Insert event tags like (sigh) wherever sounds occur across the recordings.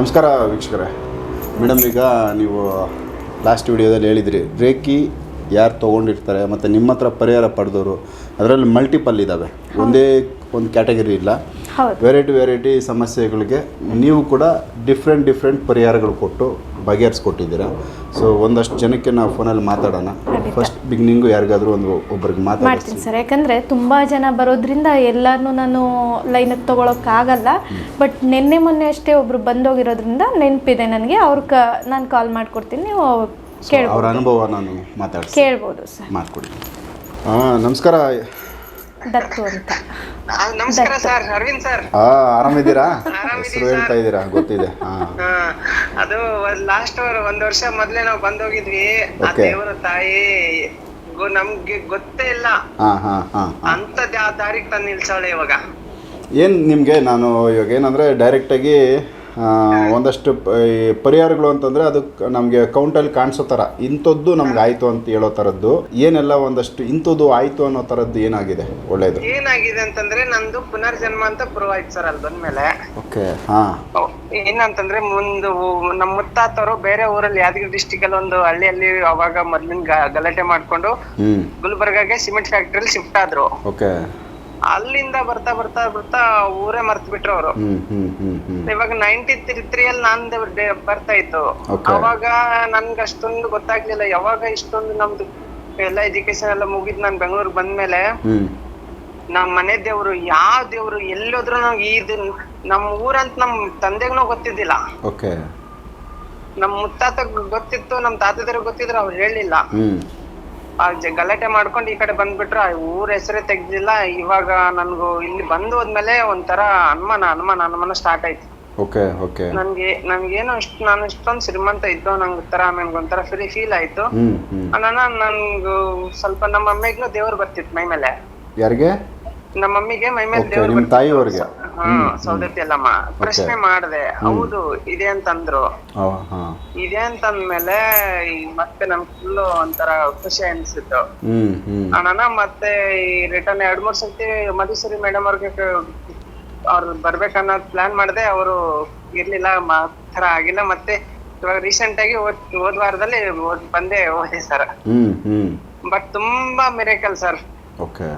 ನಮಸ್ಕಾರ ವೀಕ್ಷಕರೇ. ಮೇಡಮ್ ಈಗ ನೀವು ಲಾಸ್ಟ್ ವಿಡಿಯೋದಲ್ಲಿ ಹೇಳಿದ್ರಿ ರೇಖಿ ಯಾರು ತೊಗೊಂಡಿರ್ತಾರೆ ಮತ್ತು ನಿಮ್ಮ ಹತ್ರ ಪರಿಹಾರ ಪಡೆದವರು ಅದರಲ್ಲಿ ಮಲ್ಟಿಪಲ್ ಇದ್ದಾವೆ ಒಂದೇ ಒಂದು ಕ್ಯಾಟಗರಿ ಇಲ್ಲ. ವೆರೈಟಿ ವೆರೈಟಿ ಸಮಸ್ಯೆಗಳಿಗೆ ನೀವು ಕೂಡ ಡಿಫ್ರೆಂಟ್ ಡಿಫ್ರೆಂಟ್ ಪರಿಹಾರಗಳು ಕೊಟ್ಟು ಬಗೆಹರಿಸ್ಕೊಟ್ಟಿದ್ದೀರಾ. ಸೊ ಒಂದಷ್ಟು ಜನಕ್ಕೆ ನಾವು ಫೋನಲ್ಲಿ ಮಾತಾಡೋಣ. ಫಸ್ಟ್ ಬಿಗ್ನಿಂಗು ಯಾರಿಗಾದ್ರೂ ಒಂದು ಒಬ್ಬರಿಗೆ ಮಾಡ್ತೀನಿ ಮಾತಾಡ್ತೀನಿ ಸರ್. ಯಾಕಂದರೆ ತುಂಬ ಜನ ಬರೋದ್ರಿಂದ ಎಲ್ಲರನ್ನೂ ನಾನು ಲೈನಿಗೆ ತೊಗೊಳಕ್ಕಾಗಲ್ಲ. ಬಟ್ ನಿನ್ನೆ ಮೊನ್ನೆ ಅಷ್ಟೇ ಒಬ್ರು ಬಂದೋಗಿರೋದ್ರಿಂದ ನೆನಪಿದೆ ನನಗೆ. ಅವ್ರ ಕ ನಾನು ಕಾಲ್ ಮಾಡಿಕೊಡ್ತೀನಿ ನೀವು ಅವ್ರ ಕೇಳ್ಬೋದು. ಅನುಭವ ನಾನು ಮಾತಾಡ್ತೀನಿ. ಕೇಳ್ಬೋದು ಸರ್. ಮಾಡಿಕೊಡಿ. ಹಾಂ ನಮಸ್ಕಾರ. ದತ್ತು ಅಂತ. ನಮಸ್ಕಾರ ಸರ್ ಅರವಿಂದ್ ಸರ್. ಆ ಆರಾಮಿದ್ದೀರಾ? ಹೆಸರು ಹೇಳ್ತಾ ಇದ್ದೀರಾ? ಗೊತ್ತಿದೆ. ಹಾಂ ಅದು ಲಾಸ್ಟ್ ಒಂದ್ ವರ್ಷ ಮೊದ್ಲೇ ನಾವು ಬಂದೋಗಿದ್ವಿ. ಆ ದೇವರ ತಾಯಿ ನಮ್ಗೆ ಗೊತ್ತೇ ಇಲ್ಲ. ಹಾ ಹಾ ಹಾ. ಅಂತದ್ ಯಾವ ದಾರಿಗೆ ತಂದು ನಿಲ್ಸಾಳೆ ಇವಾಗ. ಏನ್ ನಿಮ್ಗೆ? ನಾನು ಇವಾಗ ಡೈರೆಕ್ಟ್ ಡೈರೆಕ್ಟಾಗಿ ಒಂದಷ್ಟು ಪರಿಹಾರಗಳು ಅಂತಂದ್ರೆ ಅದು ನಮಗೆ ಕೌಂಟಲ್ಲಿ ಕಾಣಿಸೋ ಥರ. ಇಂಥದ್ದು ನಮ್ಗೆ ಆಯಿತು ಅಂತ ಹೇಳೋ ಥರದ್ದು. ಏನೆಲ್ಲ ಒಂದಷ್ಟು ಇಂಥದ್ದು ಆಯಿತು ಅನ್ನೋ ಥರದ್ದು ಏನಾಗಿದೆ? ಒಳ್ಳೆಯದು ಏನಾಗಿದೆ ಅಂತಂದ್ರೆ ನಂದು ಪುನರ್ಜನ್ಮ ಅಂತ ಪ್ರೂವ್ ಆಯ್ತು ಸರ್ ಅಲ್ಲಿ ಬಂದ್ಮೇಲೆ. ಓಕೆ. ಹಾ. ಏನಂತಂದ್ರೆ ಮುಂದು ನಮ್ಮ ಮುತ್ತಾತವರು ಬೇರೆ ಊರಲ್ಲಿ ಯಾದಗಿರಿ ಡಿಸ್ಟಿಕ್ ಅಲ್ಲಿ ಒಂದು ಹಳ್ಳಿಯಲ್ಲಿ ಅವಾಗ ಮೊದ್ಲಿನ ಗಲಾಟೆ ಮಾಡ್ಕೊಂಡು ಗುಲ್ಬರ್ಗಾಗೆ ಸಿಮೆಂಟ್ ಫ್ಯಾಕ್ಟ್ರಿಯಲ್ಲಿ ಶಿಫ್ಟ್ ಆದ್ರು. ಓಕೆ. ಅಲ್ಲಿಂದ ಬರ್ತಾ ಬರ್ತಾ ಬರ್ತಾ ಊರೇ ಮರ್ತ್ ಬಿಟ್ರು ಅವರು ಇವಾಗ ನೈನ್ಟಿ ತ್ರೀ ಅಲ್ಲಿ ನಾನ್ ಬರ್ತಾ ಇತ್ತು. ಅವಾಗ ನನ್ಗೆ ಅಷ್ಟೊಂದು ಗೊತ್ತಾಗ್ಲಿಲ್ಲ. ಯಾವಾಗ ಇಷ್ಟೊಂದು ನಮ್ದು ಎಲ್ಲ ಎಜುಕೇಶನ್ ಎಲ್ಲ ಮುಗಿದ್ ನಾನ್ ಬೆಂಗಳೂರಿಗೆ ಬಂದ್ಮೇಲೆ ಮೇಲೆ ನಮ್ ಮನೆ ದೇವ್ರು ಯಾವ ದೇವ್ರು ಎಲ್ಲೋದ್ರು ನಾವ್ ಇದು ನಮ್ ಊರಂತ ನಮ್ ತಂದೆಗ್ನೂ ಗೊತ್ತಿದ್ದಿಲ್ಲ. ನಮ್ ಮುತ್ತಾತ ಗೊತ್ತಿತ್ತು ನಮ್ ತಾತದಿರು ಗೊತ್ತಿದ್ರು ಅವ್ರು ಹೇಳಿಲ್ಲ. ಆ ಗಲಾಟೆ ಮಾಡ್ಕೊಂಡು ಈ ಕಡೆ ಬಂದ್ಬಿಟ್ರು ಊರ ಹೆಸರೇ ತೆಗ್ದಿಲ್ಲ. ಇವಾಗ ನನ್ಗೂ ಇಲ್ಲಿ ಬಂದು ಹೋದ್ಮೇಲೆ ಒಂಥರ ಅನುಮಾನ ಅನುಮಾನ ಅನುಮಾನ ಸ್ಟಾರ್ಟ್ ಆಯ್ತು. Okay okay. ನನ್ಗೆ ನನ್ಗೇನೋ ಇಷ್ಟು ನಾನು ಇಷ್ಟೊಂದು ಶ್ರೀಮಂತ ಇದ್ದೋ ನಂಗೆ ಒಂಥರ ನನ್ಗೊಂಥರ ಫ್ರೀ ಫೀಲ್ ಆಯ್ತು. ಅನಾನ ಅಣ್ಣ ನನ್ಗೂ ಸ್ವಲ್ಪ ನಮ್ಮ ಮಮ್ಮಿಗೂ ದೇವ್ರು ಬರ್ತಿತ್ತು ಮೈ ಮೇಲೆ. ಯಾರಿಗೆ? ನಮ್ಮ ಮಮ್ಮಿಗೆ ಮೈ ಮೇಲೆ ದೇವ್ರು ತಾಯಿಯವ್ರಿಗೆ. ಸೌದತ್ತಿ ಎಲ್ಲಮ್ಮ ಪ್ರಶ್ನೆ ಮಾಡ್ದೆ. ಹೌದು ಇದೆ ಅಂತಂದ್ರು. ಇದೆ ಅಂತಂದ್ಮೇಲೆ ಈ ಮತ್ತೆ ನನ್ ಫುಲ್ ಒಂಥರ ಖುಷಿ ಅನ್ಸಿತ್ತು. ಅಣ್ಣ ಮತ್ತೆ ಈ ರಿಟರ್ನ್ ಎರಡ್ ಮೂರ್ ಸರ್ತಿ ಮಧುಸರಿ ಮೇಡಮ್ ಅವ್ರಿಗೆ ಅವ್ರು ಬರ್ಬೇಕನ್ನೋದ್ ಪ್ಲಾನ್ ಮಾಡಿದೆ. ಅವರು ಇರ್ಲಿಲ್ಲ ಮಾತ್ರ ತರ ಆಗಿಲ್ಲ. ಮತ್ತೆ ಇವಾಗ ರೀಸೆಂಟ್ ಆಗಿ ಹೋದ್ ವಾರದಲ್ಲಿ ಬಂದೆ ಓದಿ ಸರ್. ಬಟ್ ತುಂಬಾ ಮಿರೇಕಲ್ ಸರ್. ಓಕೆ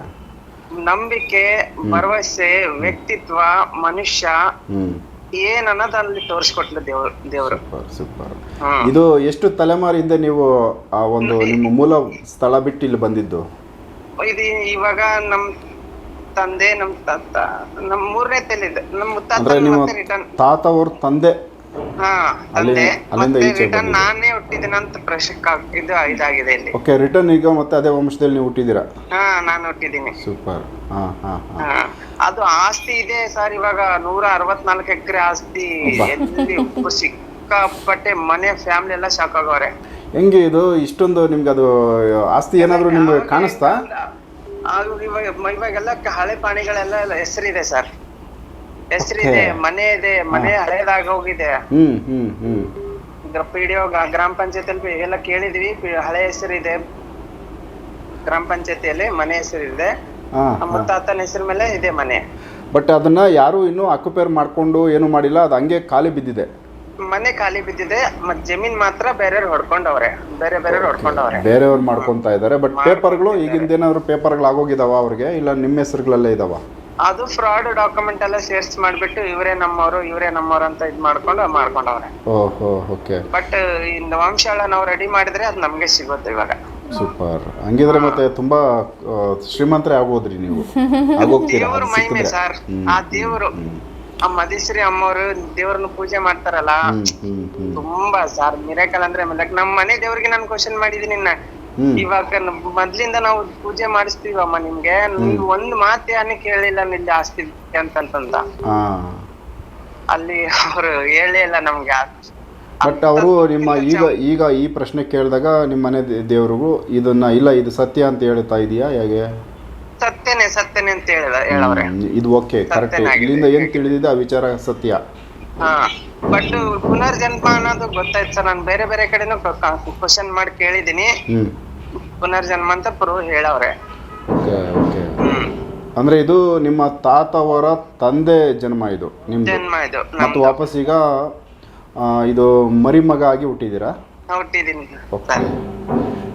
ನಂಬಿಕೆ ಭರವಸೆ ವ್ಯಕ್ತಿತ್ವ ಮನುಷ್ಯ ಹ್ಞೂ ಏನ್ ಅನ್ನೋದು ಅಲ್ಲಿ ತೋರಿಸ್ಕೊಟ್ಲು ದೇವ್ರು ದೇವ್ರು. ಸೂಪರ್ ಇದು ಎಷ್ಟು ತಲೆಮಾರಿಂದ ನೀವು ಆ ಒಂದು ನಿಮ್ಮ ಮೂಲ ಸ್ಥಳ ಬಿಟ್ಟು ಇಲ್ಲಿ ಬಂದಿದ್ದು? ಇದು ಇವಾಗ ನಮ್ ತಂದೆ ನಮ್ ತಾತ ನಮ್ ಮೂರನೇ ತಲೆದು ನಮ್ ತಾತ ಅಂದ್ರೆ ರಿಟರ್ನ್ ತಾತ ಅವ್ರ ತಂದೆ ನಾನೇ ಹುಟ್ಟಿದಿನ ಅಂತ ಪ್ರಶ್ಕ ಇದು ಇದಾಗಿದೆ ಇಲ್ಲಿ. ಓಕೆ ರಿಟರ್ನ್ ಈಗ ಮತ್ತೆ ಅದೇ ವಂಶದಲ್ಲಿ ನೀವು ಹುಟ್ಟಿದ್ದೀರಾ? ಹಾ ನಾನು ಹುಟ್ಟಿದ್ದೀನಿ. ಸೂಪರ್ ಹಾ ಹಾಂ ಅದು ಆಸ್ತಿ ಇದೆ ಸರ್ ಇವಾಗ ನೂರ ಅರವತ್ನಾಲ್ಕು ಎಕರೆ ಆಸ್ತಿ. ಎಲ್ಲಿ ಸಿಕ್ಕಾಪಟ್ಟೆ ಮನೆ ಫ್ಯಾಮಿಲಿ ಎಲ್ಲ ಶಾಕ್ ಆಗವ್ರೆ ಹೆಂಗೆ ಇದು? ಇಷ್ಟೊಂದು ನಿಮ್ಗೆ ಅದು ಆಸ್ತಿ ಏನಾದರೂ ನಿಮ್ಗೆ ಕಾಣಿಸ್ತಾ? ಇವಾಗ ಇವಾಗೆಲ್ಲ ಹಳೆ ಪಾಣಿಗಳೆಲ್ಲ ಹೆಸರಿದೆ ಸರ್. ಹೆಸರಿದೆ ಮನೆ ಇದೆ ಮನೆ ಹಳೇದಾಗ ಹೋಗಿದೆ. ಪಿ ಡಿ ಗ್ರಾಮ ಪಂಚಾಯತಿಯಲ್ಲಿ ಎಲ್ಲ ಕೇಳಿದ್ವಿ ಹಳೆ ಹೆಸರಿದೆ. ಗ್ರಾಮ ಪಂಚಾಯತಿಯಲ್ಲಿ ಮನೆ ಹೆಸರಿದೆ. ಮುತ್ತಾತನ ಹೆಸರು ಮೇಲೆ ಇದೆ ಮನೆ. ಬಟ್ ಅದನ್ನ ಯಾರು ಇನ್ನೂ ಅಕ್ಯುಪೇರ್ ಮಾಡ್ಕೊಂಡು ಏನು ಮಾಡಿಲ್ಲ ಅದು ಹಂಗೆ ಖಾಲಿ ಬಿದ್ದಿದೆ. ಮನೆ ಖಾಲಿ ಬಿದ್ದಿದೆ ಮತ್ ಜಮೀನ್ ಮಾತ್ರ ಬೇರೆಯವ್ರು ಹೊಡ್ಕೊಂಡವ್ರೆ. ಬೇರೆ ಬೇರೆಯವ್ರು ಹೊಡ್ಕೊಂಡವ್ರೆ. ಬೇರೆಯವ್ರು ಮಾಡ್ಕೊಂತ ಇದ್ದಾರೆ ಬಟ್ ಪೇಪರ್ಗಳು ಈಗಿಂದ ಏನಾದ್ರು ಪೇಪರ್ಗಳು ಆಗೋಗಿದಾವ ಅವ್ರಿಗೆ ಇಲ್ಲ ನಿಮ್ಮ ಹೆಸರುಗಳಲ್ಲೇ ಇದಾವ? ಅದು ಫ್ರಾಡ್ ಡಾಕ್ಯುಮೆಂಟ್ ಎಲ್ಲ ಸೇರ್ಸ್ ಮಾಡ್ಬಿಟ್ಟು ಇವರೇ ನಮ್ಮವರು ಇವರೇ ನಮ್ಮವ್ರು ಅಂತ ಇದ್ ಮಾಡ್ಕೊಂಡು ಮಾಡ್ಕೊಂಡವ್ರೆ. ಓಹೋ ಓಕೆ. ಬಟ್ ಇಂದ ವಂಶಾಳ ನಾವು ರೆಡಿ ಮಾಡಿದ್ರೆ ಅದು ನಮ್ಗೆ ಸಿಗುತ್ತೆ ಇವಾಗ. ಸೂಪರ್. ಹಂಗಿದ್ರೆ ಮತ್ತೆ ತುಂಬಾ ಆ, ಶ್ರೀಮಂತರೇ ಆಗೋದ್ರಿ ನೀವು. (laughs) ಆಗೋಗ್ತೀರಾ? ದೇವ್ರ ಅದು ಮಹಿಮೆ ಸಿಕ್ಕಿದ್ರೆ. ಸರ್. ಆ ದೇವ್ರು. ಆ ಮದಿಶ್ರೀ ಅಮ್ಮವ್ರು ದೇವ್ರನ್ನ ಪೂಜೆ ಮಾಡ್ತಾರಲ್ಲ. ಹ್ಮ್ ಹ್ಮ್ ಹ್ಮ್. ತುಂಬಾ ಸರ್. ಮಿರಾಕಲ್ ಅಂದ್ರೆ ನಮ್ಮ ಮನೆ ದೇವ್ರಿಗೆ ನಾನು ಕ್ವಶನ್ ಮಾಡಿದೀನಿ ಇನ್ನ ಇವಾಗ ಮೊದ್ಲಿಂದ ನಾವು ಪೂಜೆ ಮಾಡಿಸ್ತೀವಮ್ಮ ನಿಮ್ಗೆ. ನೀವು ಒಂದ್ ಮಾತು ಯಾನೆ ಕೇಳಿಲ್ಲ ನಿಲ್ಲಿ ಆಸ್ತಿ ಅಂತಂತಂದ ಅಲ್ಲಿ ಅವ್ರು ಹೇಳೇ ಇಲ್ಲ ನಮ್ಗೆ. ಬಟ್ ಅವರು ನಿಮ್ಮ ಈಗ ಈಗ ಈ ಪ್ರಶ್ನೆ ಕೇಳಿದಾಗ ನಿಮ್ಮ ಮನೆ ದೇವ್ರಿಗೂ ಇದನ್ನ ಇಲ್ಲ ಇದು ಸತ್ಯ ಅಂತ ಹೇಳ್ತಾ ಇದೀಯಾ ಹೇಗೆ? ಸತ್ಯನೇ ಸತ್ಯನೇ ಅಂತ ಹೇಳಿದ ಹೇಳವ್ರೆ. ಇದು ಓಕೆ ಕರೆಕ್ಟ್ ಇಲ್ಲಿಂದ ಏನ್ ತಿಳಿದಿದೆ? ಆ ವಿಚಾರ ಸತ್ಯ. ಹಾ ಬಟ್ ಪುನರ್ಜನ್ಮ ಅನ್ನೋದು ಗೊತ್ತಾಯ್ತು ಸರ್. ನಾನು ಬೇರೆ ಬೇರೆ ಕಡೆನೂ ಕ್ವಶನ್ ಮಾಡಿ ಕೇಳಿದೀನಿ ಹ್ಮ್. ಪುನರ್ಜನ್ಮ ಅಂತ ಪ್ರೂವ್ ಹೇಳವ್ರೆ. Okay okay. ಹ್ಮ್. ಅಂದ್ರೆ ಇದು ನಿಮ್ಮ ತಾತವರ ತಂದೆ ಜನ್ಮ ಇದು ನಿಮ್ದು. ಜನ್ಮ ಇದು ಮತ್ತು ವಾಪಸ್ ಈಗ ಆ, ಇದು ಮರಿಮಗ ಆಗಿ ಹುಟ್ಟಿದ್ದೀರಾ? ಹುಟ್ಟಿದೀನಿ ಓಕೆ.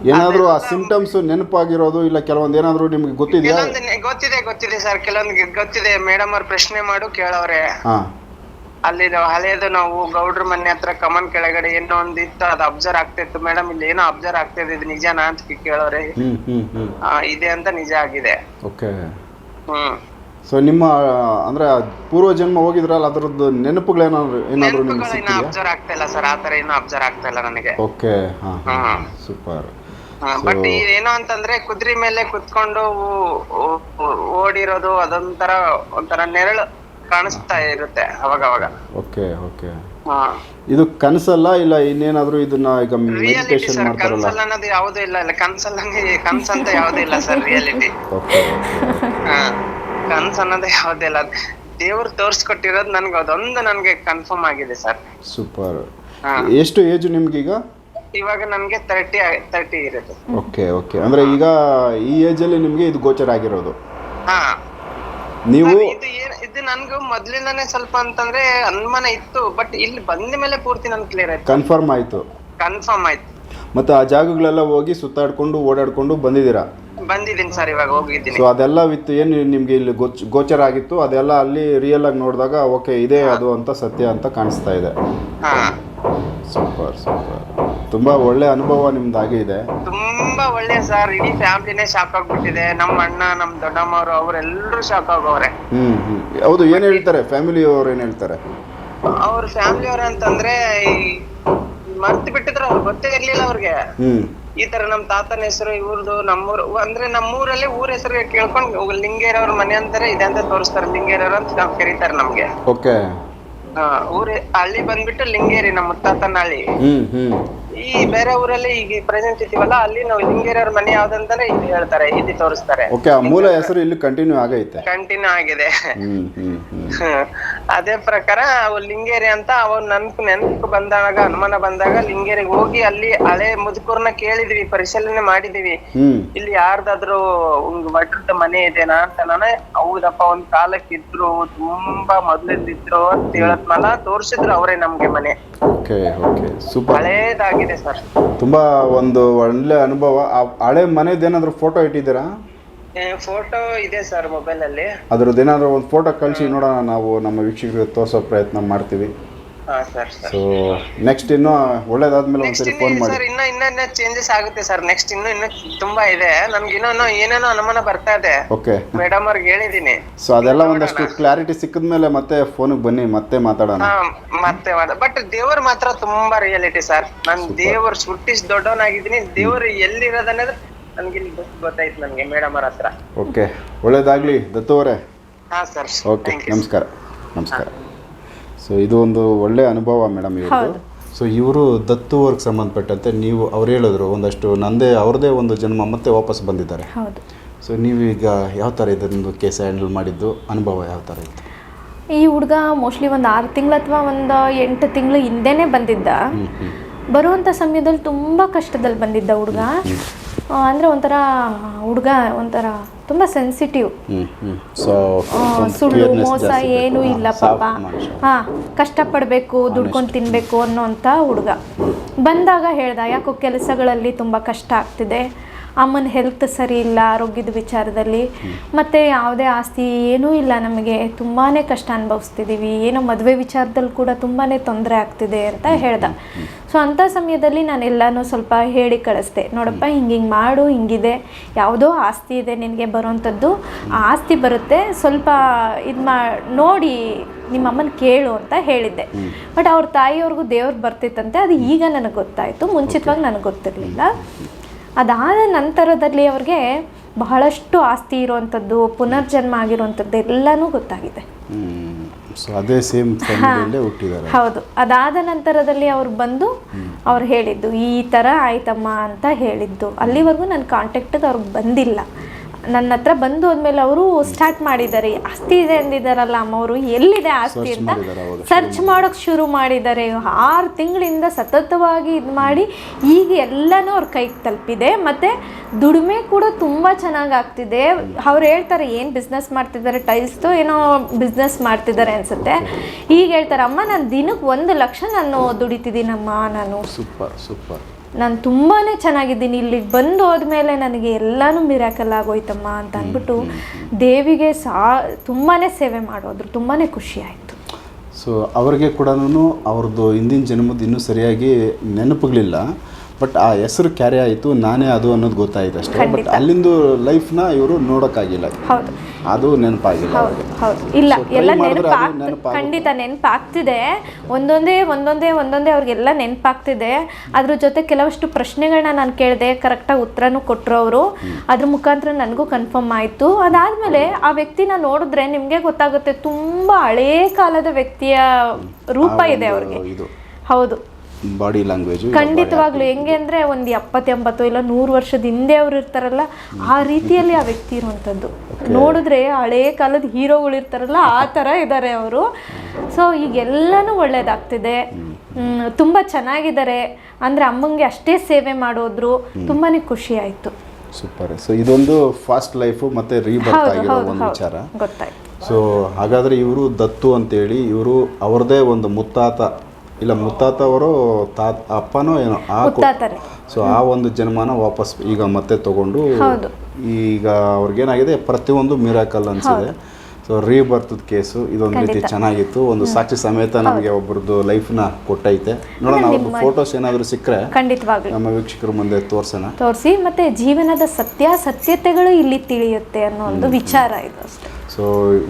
ಏನಾದರೂ ಆ ಸಿಂಟಮ್ಸ್ ನೆನಪಾಗಿರೋದು ಇಲ್ಲ ಕೆಲವೊಂದು ಏನಾದರೂ ನಿಮ್ಗೆ ಗೊತ್ತಿದೆಯಾ? ಕೆಲವೊಂದು ಗೊತ್ತಿದೆ ಗೊತ್ತಿದೆ ಸರ್. ಕೆಲವೊಂದು ಗೊತ್ತಿದೆ. ಮೇಡಮ್ ಅವ್ರ ಪ್ರಶ್ನೆ ಮಾಡು ಕೇಳವ್ರೆ. ಹಾಂ. ಅಲ್ಲಿ ಹಳೇದು ನಾವು ಗೌಡ್ರ ಮನೆ ಹತ್ರ ಕಮನ್ ಕೆಳಗಡೆ ಏನೋ ಒಂದ್ ಇತ್ತು ಅದು ಅಬ್ಸರ್ವ್ ಆಗ್ತಿತ್ತು. ಮೇಡಮ್ ಇಲ್ಲಿ ಏನೋ ಅಬ್ಸರ್ವ್ ಆಗ್ತಿದೆ ಇದು ನಿಜನಾ ಅಂತ ಕೇಳೋರೆ. ಇದೆ ಅಂತ ನಿಜ ಆಗಿದೆ. ಓಕೆ. ಹ್ಮ್. ಸೊ ನಿಮ್ಮ ಅಂದ್ರೆ ಪೂರ್ವ ಜನ್ಮ ಹೋಗಿದ್ರಲ್ಲ ಅದರದ್ದು ನೆನಪುಗಳೇನಾದ್ರು ಏನಾದರೂ ನಿಮ್ಗೆ ಸಿಕ್ಕಿದೆಯಾ? ಅಬ್ಸರ್ವ್ ಆಗ್ತಾ ಇಲ್ಲ ಸರ್ ಆತರ ಏನು ಅಬ್ಸರ್ವ್ ಆಗ್ತಾ ಇಲ್ಲ ನನಗೆ. ಓಕೆ ಹಾ ಸೂಪರ್. ಬಟ್ ಏನೋ ಅಂತಂದ್ರೆ ಕುದುರೆ ಮೇಲೆ ಕುತ್ಕೊಂಡು ಓಡಿರೋದು ಅದೊಂಥರ ಒಂಥರ ನೆರಳು. ಕಾಣಿಸ್ತಾ ಇರುತ್ತೆ ಅವಾಗ ಅವಾಗ ಓಕೆ ಓಕೆ. ಹಾ. ಇದು ಕನಸಲ್ಲ ಇಲ್ಲ ಇನ್ನೇನಾದ್ರೂ ಇದನ್ನ ಈಗ ಮೆಡಿಟೇಷನ್ ಮಾಡ್ತಾರಲ್ಲ? ಕನ್ಸಲ್ ಅನ್ನೋದು ಯಾವುದೂ ಇಲ್ಲ ಇಲ್ಲ ಕನಸಲ್ಲ ಕನಸು ಅಂತ ಯಾವುದೂ ಇಲ್ಲ ಸರ್ ರಿಯಾಲಿಟಿ ಓಕೆ ಕನ್ಸ್ ಅನ್ನೋದು ಯಾವುದೇ ಇಲ್ಲ. ದೇವ್ರು ತೋರಿಸ್ಕೊಟ್ಟಿರೋದು ನನ್ಗೆ ಅದೊಂದು ನನಗೆ ಕನ್ಫರ್ಮ್ ಆಗಿದೆ ಸರ್ ಸೂಪರ್. ಎಷ್ಟು ಏಜ್ ನಿಮ್ಗೀಗ ಇವಾಗ ನನಗೆ ತರ್ಟಿ ತರ್ಟಿ ಇರುತ್ತೆ ಓಕೆ ಓಕೆ. ಅಂದ್ರೆ ಈಗ ಈ ಏಜ್ ಅಲ್ಲಿ ನಿಮಗೆ ಇದು ಗೋಚರ ಆಗಿರೋದು. ಹಾ. ನೀವು ಇದು ನನ್ಗೂ ಮೊದ್ಲಿಂದಾನೇ ಸ್ವಲ್ಪ ಅಂತಂದ್ರೆ ಅನುಮಾನ ಇತ್ತು ಬಟ್ ಇಲ್ಲಿ ಬಂದ ಮೇಲೆ ಪೂರ್ತಿ ನನ್ ಕ್ಲಿಯರ್ ಆಯ್ತು. ಕನ್ಫರ್ಮ್ ಆಯಿತು. ಕನ್ಫರ್ಮ್ ಆಯ್ತು. ಮತ್ತು ಆ ಜಾಗಗಳೆಲ್ಲ ಹೋಗಿ ಸುತ್ತಾಡ್ಕೊಂಡು ಓಡಾಡ್ಕೊಂಡು ಬಂದಿದ್ದೀರಾ? ಬಂದಿದ್ದೀನಿ ಸರ್ ಇವಾಗ ಹೋಗಿದ್ದೀನಿ. ಸೊ ಅದೆಲ್ಲ ವಿತ್ ಏನು ನಿಮಗೆ ಇಲ್ಲಿ ಗೋಚ್ ಗೋಚರ ಆಗಿತ್ತು? ಅದೆಲ್ಲ ಅಲ್ಲಿ ರಿಯಲ್ ಆಗಿ ನೋಡಿದಾಗ ಓಕೆ ಇದೇ ಅದು ಅಂತ ಸತ್ಯ ಅಂತ ಕಾಣಿಸ್ತಾ ಇದೆ. ಹಾ. ಸೂಪರ್ ಸೂಪರ್ ತುಂಬ ಒಳ್ಳೆ ಅನುಭವ ನಿಮ್ದಾಗಿದೆ ತುಂಬಾ ಒಳ್ಳೆ ಸರ್ ಇಡೀ ಫ್ಯಾಮಿಲಿನೇ ಶಾಕ್ ಆಗ್ಬಿಟ್ಟಿದೆ. ನಮ್ಮ ಅಣ್ಣ ನಮ್ ದೊಡ್ಡಮ್ಮವ್ರು ಅವ್ರೆಲ್ರು ಶಾಕ್ ಆಗೋರೆ ಹ್ಮ್ ಹ್ಮ್. ಹೌದು ಏನ್ ಹೇಳ್ತಾರೆ? ಫ್ಯಾಮಿಲಿ ಅವ್ರು ಏನ್ ಹೇಳ್ತಾರೆ? ಅವ್ರ ಫ್ಯಾಮಿಲಿ ಅವ್ರ ಅಂತಂದ್ರೆ ಈ ಮರ್ತು ಬಿಟ್ಟಿದ್ರು ಅವ್ರು ಗೊತ್ತೇ ಇರ್ಲಿಲ್ಲ ಅವ್ರಿಗೆ. ಹ್ಮ್. ಈ ತರ ನಮ್ ತಾತನ ಹೆಸರು ಇವ್ರದ್ದು ನಮ್ಮೂರು ಅಂದ್ರೆ ನಮ್ಮೂರಲ್ಲಿ ಊರ ಹೆಸರು ಕೇಳ್ಕೊಂಡು ಲಿಂಗೇರವ್ರ ಮನೆ ಅಂತಾರೆ ಇದೆ ಅಂತ ತೋರಿಸ್ತಾರೆ. ಲಿಂಗೇರವ್ರ ಅಂತ ನಾವ್ ಕರೀತಾರೆ ನಮ್ಗೆ. ಓಕೆ. ಹಾ ಊರ ಹಳ್ಳಿ ಬಂದ್ಬಿಟ್ಟು ಲಿಂಗೇರಿ ನಮ್ಮ ಮುತ್ತಾತನ ಹಳ್ಳಿ. ಹ್ಮ್ ಹ್ಞೂ ಈ ಬೇರೆ ಊರಲ್ಲಿ ಈಗ ಪ್ರೆಸೆಂಟ್ ಇದ್ದೀವಲ್ಲ ಅಲ್ಲಿ ನಾವು ಲಿಂಗೇರಿಯವ್ರ ಮನೆ ಯಾವ್ದಂತಾನೆ ಇಲ್ಲಿ ಹೇಳ್ತಾರೆ ಇಲ್ಲಿ ತೋರಿಸ್ತಾರೆ. ಓಕೆ ಆ ಮೂಲ ಹೆಸರು ಇಲ್ಲಿ ಕಂಟಿನ್ಯೂ ಆಗೈತೆ. ಕಂಟಿನ್ಯೂ ಆಗಿದೆ. ಹ್ಮ್ ಹ್ಮ್. ಅದೇ ಪ್ರಕಾರ ಅವು ಲಿಂಗೇರಿ ಅಂತ ಅವ್ ನನ್ಕು ನೆನ್ಪ್ ಬಂದಾಗ ಅನುಮಾನ ಬಂದಾಗ ಲಿಂಗೇರಿಗೆ ಹೋಗಿ ಅಲ್ಲಿ ಹಳೆ ಮುದುಕರ್ನ ಕೇಳಿದ್ವಿ ಪರಿಶೀಲನೆ ಮಾಡಿದೀವಿ. ಇಲ್ಲಿ ಯಾರ್ದಾದ್ರು ಒಂದು ವಟ್ರದ ಮನೆ ಇದೆನಾ ಅಂತ ನಾನೇ ಹೌದಪ್ಪ ಒಂದ್ ಕಾಲಕ್ಕೆ ಇದ್ರು ತುಂಬಾ ಇದ್ದಿದ್ರು ಅಂತ ಹೇಳದ್ಮಲ್ಲ ತೋರ್ಸಿದ್ರು ಅವರೇ ನಮ್ಗೆ ಮನೆ. Okay okay. ಸೂಪರ್. ಹಳೇದಾಗಿದೆ ಸರ್. ತುಂಬಾ ಒಂದು ಒಳ್ಳೆ ಅನುಭವ. ಆ ಹಳೆ ಮನೆದೇನಾದ್ರು ಫೋಟೋ ಇಟ್ಟಿದ್ದೀರಾ? ಫೋಟೋ ಇದೆ ಸರ್ ಮೊಬೈಲ್ ಅಲ್ಲಿ. ಅದ್ರದ್ದು ಏನಾದರೂ ಒಂದು ಫೋಟೋ ಕಳಿಸಿ ನೋಡೋಣ ನಾವು ನಮ್ಮ ವೀಕ್ಷಕರಿಗೆ ತೋರಿಸೋ ಪ್ರಯತ್ನ ಮಾಡ್ತೀವಿ. ಹಾ ಸರ್ ಸರ್ ಸೊ ನೆಕ್ಸ್ಟ್ ಇನ್ನು ಒಳ್ಳೇದಾದ್ಮೇಲೆ ಒಂದ್ಸರಿ ಫೋನ್ ಮಾಡಿ. ಸರ್ ಇನ್ನ ಇನ್ನ ಚೇಂಜಸ್ ಆಗುತ್ತೆ ಸರ್ ನೆಕ್ಸ್ಟ್ ಇನ್ನು ಇನ್ನು ತುಂಬಾ ಇದೆ. ನಮ್ಗೆ ಇನ್ನೂ ಏನೇನೋ ಅನುಮಾನ ಬರ್ತಾ ಇದೆ. ಓಕೆ ಮೇಡಮ್ ಅವ್ರಿಗೆ ಹೇಳಿದೀನಿ ಸೊ ಅದೆಲ್ಲ ಒಂದಷ್ಟು ಕ್ಲಾರಿಟಿ ಸಿಕ್ಕಿದ್ಮೇಲೆ ಮತ್ತೆ ಫೋನಿಗೆ ಬನ್ನಿ ಮತ್ತೆ ಮಾತಾಡೋಣ. ಹಾ ಮತ್ತೆ ಬಟ್ ದೇವ್ರ ಮಾತ್ರ ತುಂಬಾ ರಿಯಾಲಿಟಿ ಸರ್ ನಾನ್ ದೇವ್ರ ಸುಟ್ಟಿಸಿ ದೊಡ್ಡವನಾಗಿದ್ದೀನಿ. ದೇವ್ರು ಎಲ್ಲಿರೋದನ್ನೋದು ನನ್ಗೆ ಗೊತ್ತು ಗೊತ್ತಾಯ್ತು ನನಗೆ ಮೇಡಮ್ ಅವ್ರ ಹತ್ರ. ಓಕೆ ಒಳ್ಳೇದಾಗಲಿ ದತ್ತು ಅವರೇ. ಹಾ ಸರ್. ಓಕೆ ನಮಸ್ಕಾರ ನಮಸ್ಕಾರ. ಸೊ ಇದು ಒಂದು ಒಳ್ಳೆ ಅನುಭವ ಮೇಡಮ್ ಇವರು ಸೊ ಇವರು ದತ್ತು ಅವ್ರಿಗೆ ಸಂಬಂಧಪಟ್ಟಂತೆ ನೀವು ಅವ್ರು ಹೇಳಿದ್ರು ಒಂದಷ್ಟು ನಂದೇ ಅವ್ರದೇ ಒಂದು ಜನ್ಮ ಮತ್ತೆ ವಾಪಸ್ ಬಂದಿದ್ದಾರೆ. ಹೌದು. ಸೊ ನೀವೀಗ ಯಾವ ಥರ ಇದೊಂದು ಕೇಸ್ ಹ್ಯಾಂಡಲ್ ಮಾಡಿದ್ದು? ಅನುಭವ ಯಾವ ಥರ ಇತ್ತು? ಈ ಹುಡುಗ ಮೋಸ್ಟ್ಲಿ ಒಂದು ಆರು ತಿಂಗಳು ಅಥವಾ ಒಂದು ಎಂಟು ತಿಂಗಳು ಹಿಂದೆನೇ ಬಂದಿದ್ದ. ಬರುವಂಥ ಸಮಯದಲ್ಲಿ ತುಂಬ ಕಷ್ಟದಲ್ಲಿ ಬಂದಿದ್ದ ಹುಡುಗ. ಅಂದರೆ ಒಂಥರ ಹುಡುಗ ಒಂಥರ ತುಂಬ ಸೆನ್ಸಿಟಿವ್ ಸುಳ್ಳು ಮೋಸ ಏನೂ ಇಲ್ಲ ಪಾಪ. ಹಾಂ ಕಷ್ಟಪಡಬೇಕು ದುಡ್ಕೊಂಡು ತಿನ್ನಬೇಕು ಅನ್ನೋಂಥ ಹುಡುಗ. ಬಂದಾಗ ಹೇಳ್ದ ಯಾಕೋ ಕೆಲಸಗಳಲ್ಲಿ ತುಂಬ ಕಷ್ಟ ಆಗ್ತಿದೆ. ಅಮ್ಮನ ಹೆಲ್ತ್ ಸರಿ ಇಲ್ಲ ಆರೋಗ್ಯದ ವಿಚಾರದಲ್ಲಿ. ಮತ್ತು ಯಾವುದೇ ಆಸ್ತಿ ಏನೂ ಇಲ್ಲ ನಮಗೆ. ತುಂಬಾ ಕಷ್ಟ ಅನುಭವಿಸ್ತಿದ್ದೀವಿ ಏನೋ ಮದುವೆ ವಿಚಾರದಲ್ಲಿ ಕೂಡ ತುಂಬಾ ತೊಂದರೆ ಆಗ್ತಿದೆ ಅಂತ ಹೇಳ್ದ. ಸೊ ಅಂಥ ಸಮಯದಲ್ಲಿ ನಾನು ಎಲ್ಲನೂ ಸ್ವಲ್ಪ ಹೇಳಿ ಕಳಿಸ್ದೆ. ನೋಡಪ್ಪ ಹಿಂಗೆ ಹಿಂಗೆ ಮಾಡು ಹಿಂಗಿದೆ. ಯಾವುದೋ ಆಸ್ತಿ ಇದೆ ನಿನಗೆ ಬರುವಂಥದ್ದು. ಆಸ್ತಿ ಬರುತ್ತೆ. ಸ್ವಲ್ಪ ಇದು ಮಾ ನೋಡಿ ನಿಮ್ಮ ಅಮ್ಮನ ಕೇಳು ಅಂತ ಹೇಳಿದ್ದೆ. ಬಟ್ ಅವ್ರ ತಾಯಿಯವ್ರಿಗೂ ದೇವ್ರು ಬರ್ತಿತ್ತಂತೆ. ಅದು ಈಗ ನನಗೆ ಗೊತ್ತಾಯಿತು. ಮುಂಚಿತವಾಗಿ ನನಗೆ ಗೊತ್ತಿರಲಿಲ್ಲ. ಅದಾದ ನಂತರದಲ್ಲಿ ಅವ್ರಿಗೆ ಬಹಳಷ್ಟು ಆಸ್ತಿ ಇರುವಂಥದ್ದು ಪುನರ್ಜನ್ಮ ಆಗಿರುವಂಥದ್ದು ಎಲ್ಲನೂ ಗೊತ್ತಾಗಿದೆ. ಅದೇ ಸೇಮ್ ಹುಟ್ಟಿದ್ದಾರೆ. ಹೌದು. ಅದಾದ ನಂತರದಲ್ಲಿ ಅವ್ರು ಬಂದು ಅವ್ರು ಹೇಳಿದ್ದು ಈ ಥರ ಆಯ್ತಮ್ಮ ಅಂತ ಹೇಳಿದ್ದು. ಅಲ್ಲಿವರೆಗೂ ನನ್ನ ಕಾಂಟ್ಯಾಕ್ಟಿಗೆ ಅವ್ರಿಗೆ ಬಂದಿಲ್ಲ. ನನ್ನ ಹತ್ರ ಬಂದು ಹೋದ್ಮೇಲೆ ಅವರು ಸ್ಟಾರ್ಟ್ ಮಾಡಿದ್ದಾರೆ. ಆಸ್ತಿ ಇದೆ ಅಂದಿದ್ದಾರಲ್ಲ ಅಮ್ಮ ಅವರು. ಎಲ್ಲಿದೆ ಆಸ್ತಿ ಅಂತ ಸರ್ಚ್ ಮಾಡೋಕೆ ಶುರು ಮಾಡಿದ್ದಾರೆ. ಆರು ತಿಂಗಳಿಂದ ಸತತವಾಗಿ ಇದು ಮಾಡಿ ಈಗ ಎಲ್ಲನೂ ಅವ್ರ ಕೈಗೆ ತಲುಪಿದೆ. ಮತ್ತು ದುಡಿಮೆ ಕೂಡ ತುಂಬ ಚೆನ್ನಾಗಿ ಆಗ್ತಿದೆ. ಅವ್ರು ಹೇಳ್ತಾರೆ ಏನು ಬಿಸ್ನೆಸ್ ಮಾಡ್ತಿದ್ದಾರೆ? ಟೈಲ್ಸ್ದು ಏನೋ ಬಿಸ್ನೆಸ್ ಮಾಡ್ತಿದ್ದಾರೆ ಅನ್ಸುತ್ತೆ. ಈಗ ಹೇಳ್ತಾರೆ ಅಮ್ಮ ನಾನು ದಿನಕ್ಕೆ ಒಂದು ಲಕ್ಷ ನಾನು ದುಡಿತಿದ್ದೀನಮ್ಮ ನಾನು. Super super. ನಾನು ತುಂಬಾ ಚೆನ್ನಾಗಿದ್ದೀನಿ. ಇಲ್ಲಿಗೆ ಬಂದು ಹೋದ್ಮೇಲೆ ನನಗೆ ಎಲ್ಲನೂ ಮಿರಾಕಲ್ ಆಗೋಯ್ತಮ್ಮ ಅಂತ ಅಂದ್ಬಿಟ್ಟು ದೇವಿಗೆ ಸಾ ತುಂಬಾ ಸೇವೆ ಮಾಡೋದ್ರು. ತುಂಬಾ ಖುಷಿ ಆಯಿತು. ಸೊ ಅವರಿಗೆ ಕೂಡ ಅವ್ರದ್ದು ಹಿಂದಿನ ಜನ್ಮದ ಇನ್ನೂ ಸರಿಯಾಗಿ ನೆನಪುಗಳಿಲ್ಲ. ಬಟ್ ಆ ಹೆಸರು ಕ್ಯಾರಿ ಆಯಿತು ನಾನೇ ಅದು ಅನ್ನೋದು ಗೊತ್ತಾಯ್ತು ಅಷ್ಟೇ. ಬಟ್ ಅಲ್ಲಿಂದು ಲೈಫ್ನ ಇವರು ನೋಡೋಕ್ಕಾಗಿಲ್ಲ. ಹೌದು. ಅದು ನೆನಪಾಗಿಲ್ಲ ಹೌದು ಹೌದು. ಇಲ್ಲ ಎಲ್ಲ ನೆನಪಾಗ್ತ ಖಂಡಿತ ನೆನಪಾಗ್ತಿದೆ. ಒಂದೊಂದೇ ಒಂದೊಂದೇ ಒಂದೊಂದೇ ಅವ್ರಿಗೆಲ್ಲ ನೆನಪಾಗ್ತಿದೆ. ಅದ್ರ ಜೊತೆ ಕೆಲವಷ್ಟು ಪ್ರಶ್ನೆಗಳನ್ನ ನಾನು ಕೇಳಿದೆ ಕರೆಕ್ಟಾಗಿ ಉತ್ತರನೂ ಕೊಟ್ಟರು ಅವರು. ಅದ್ರ ಮುಖಾಂತರ ನನಗೂ ಕನ್ಫರ್ಮ್ ಆಯಿತು. ಅದಾದಮೇಲೆ ಆ ವ್ಯಕ್ತಿನ ನೋಡಿದ್ರೆ ನಿಮಗೆ ಗೊತ್ತಾಗುತ್ತೆ ತುಂಬ ಹಳೇ ಕಾಲದ ವ್ಯಕ್ತಿಯ ರೂಪ ಇದೆ ಅವ್ರಿಗೆ. ಹೌದು. ಬಾಡಿ ಲ್ಯಾಂಗ್ವೇಜ್ ಖಂಡಿತವಾಗ್ಲು. ಹೆಂಗೆ ಅಂದರೆ ಒಂದು ಎಪ್ಪತ್ತೆಂಬತ್ತು ಇಲ್ಲ ನೂರು ವರ್ಷದ ಹಿಂದೆ ಅವ್ರು ಇರ್ತಾರಲ್ಲ ಆ ರೀತಿಯಲ್ಲಿ ಆ ವ್ಯಕ್ತಿ ಇರುವಂಥದ್ದು. ನೋಡಿದ್ರೆ ಹಳೇ ಕಾಲದ ಹೀರೋಗಳು ಇರ್ತಾರಲ್ಲ ಆ ಥರ ಇದ್ದಾರೆ ಅವರು. ಸೊ ಈಗೆಲ್ಲನೂ ಒಳ್ಳೇದಾಗ್ತಿದೆ. ತುಂಬ ಚೆನ್ನಾಗಿದ್ದಾರೆ. ಅಂದರೆ ಅಮ್ಮಂಗೆ ಅಷ್ಟೇ ಸೇವೆ ಮಾಡೋದ್ರು. ತುಂಬಾ ಖುಷಿ ಆಯಿತು. ಸೂಪರ್. ಸೊ ಇದೊಂದು ಫಾಸ್ಟ್ ಲೈಫು ಮತ್ತೆ ರೀಬರ್ತ್ ಆಗಿರೋ ಒಂದು ವಿಚಾರ. ಗೊತ್ತಾಯ್ತು. ಸೊ ಹಾಗಾದರೆ ಇವರು ದತ್ತು ಅಂತೇಳಿ ಇವರು ಅವ್ರದ್ದೇ ಒಂದು ಮುತ್ತಾತ ಇಲ್ಲ ಮುತ್ತಾತವರು ತಾತ ಅಪ್ಪನೋ ಏನೋ ಆ ಕೊ- ಮುತ್ತಾತರೆ. ಸೊ ಆ ಒಂದು ಜನ್ಮನ ವಾಪಸ್ ಈಗ ಮತ್ತೆ ತಗೊಂಡು. ಈಗ ಅವ್ರಿಗೇನಾಗಿದೆ ಪ್ರತಿಯೊಂದು ಮಿರಾಕಲ್ ಅನ್ಸಿದೆ. ಸೊ ರೀಬರ್ತದ ಕೇಸು ಇದೊಂದು ರೀತಿ ಚೆನ್ನಾಗಿತ್ತು. ಒಂದು ಸಾಕ್ಷಿ ಸಮೇತ ನಮಗೆ ಒಬ್ಬರದ್ದು ಲೈಫ್ನ ಕೊಟ್ಟೈತೆ. ನೋಡೋಣ ಅವ್ರದ್ದು ಫೋಟೋಸ್ ಏನಾದರೂ ಸಿಕ್ಕರೆ ಖಂಡಿತವಾಗಿ ನಮ್ಮ ವೀಕ್ಷಕರ ಮುಂದೆ ತೋರ್ಸೋಣ. ತೋರಿಸಿ ಮತ್ತೆ ಜೀವನದ ಸತ್ಯಾಸತ್ಯತೆಗಳು ಇಲ್ಲಿ ತಿಳಿಯುತ್ತೆ ಅನ್ನೋ ಒಂದು ವಿಚಾರ ಇದು ಅಷ್ಟೇ. ಸೊ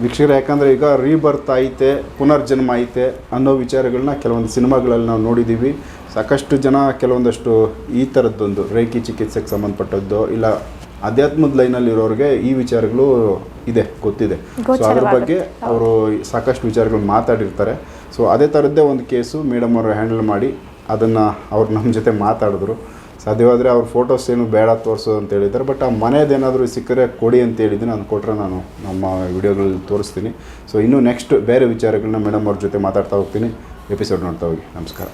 ವೀಕ್ಷಕರು ಯಾಕಂದರೆ ಈಗ ರೀಬರ್ತ್ ಐತೆ ಪುನರ್ಜನ್ಮ ಐತೆ ಅನ್ನೋ ವಿಚಾರಗಳನ್ನ ಕೆಲವೊಂದು ಸಿನಿಮಾಗಳಲ್ಲಿ ನಾವು ನೋಡಿದ್ದೀವಿ ಸಾಕಷ್ಟು ಜನ ಕೆಲವೊಂದಷ್ಟು ಈ ಥರದ್ದೊಂದು ರೇಖಿ ಚಿಕಿತ್ಸೆಗೆ ಸಂಬಂಧಪಟ್ಟದ್ದು ಇಲ್ಲ ಅಧ್ಯಾತ್ಮದ ಲೈನಲ್ಲಿ ಇರೋರಿಗೆ ಈ ವಿಚಾರಗಳು ಇದೆ ಗೊತ್ತಿದೆ. ಸೊ ಅದ್ರ ಬಗ್ಗೆ ಅವರು ಸಾಕಷ್ಟು ವಿಚಾರಗಳು ಮಾತಾಡಿರ್ತಾರೆ. ಸೊ ಅದೇ ಥರದ್ದೇ ಒಂದು ಕೇಸು ಮೇಡಮ್ ಅವರು ಹ್ಯಾಂಡಲ್ ಮಾಡಿ ಅದನ್ನು ಅವ್ರು ನಮ್ಮ ಜೊತೆ ಮಾತಾಡಿದ್ರು. ಸಾಧ್ಯವಾದರೆ ಅವ್ರ ಫೋಟೋಸ್ ಏನು ಬೇಡ ತೋರಿಸೋದು ಅಂತ ಹೇಳಿದ್ದಾರೆ. ಬಟ್ ಆ ಮನೆಯದೇನಾದರೂ ಸಿಕ್ಕರೆ ಕೊಡಿ ಅಂತ ಹೇಳಿದ್ದೀನಿ ನಾನು ಕೊಟ್ಟರೆ ನಾನು ನಮ್ಮ ವಿಡಿಯೋಗಳಲ್ಲಿ ತೋರಿಸ್ತೀನಿ. ಸೊ ಇನ್ನೂ ನೆಕ್ಸ್ಟ್ ಬೇರೆ ವಿಚಾರಗಳನ್ನ ಮೇಡಮ್ ಅವ್ರ ಜೊತೆ ಮಾತಾಡ್ತಾ ಹೋಗ್ತೀನಿ. ಎಪಿಸೋಡ್ ನೋಡ್ತಾ ಹೋಗಿ. ನಮಸ್ಕಾರ.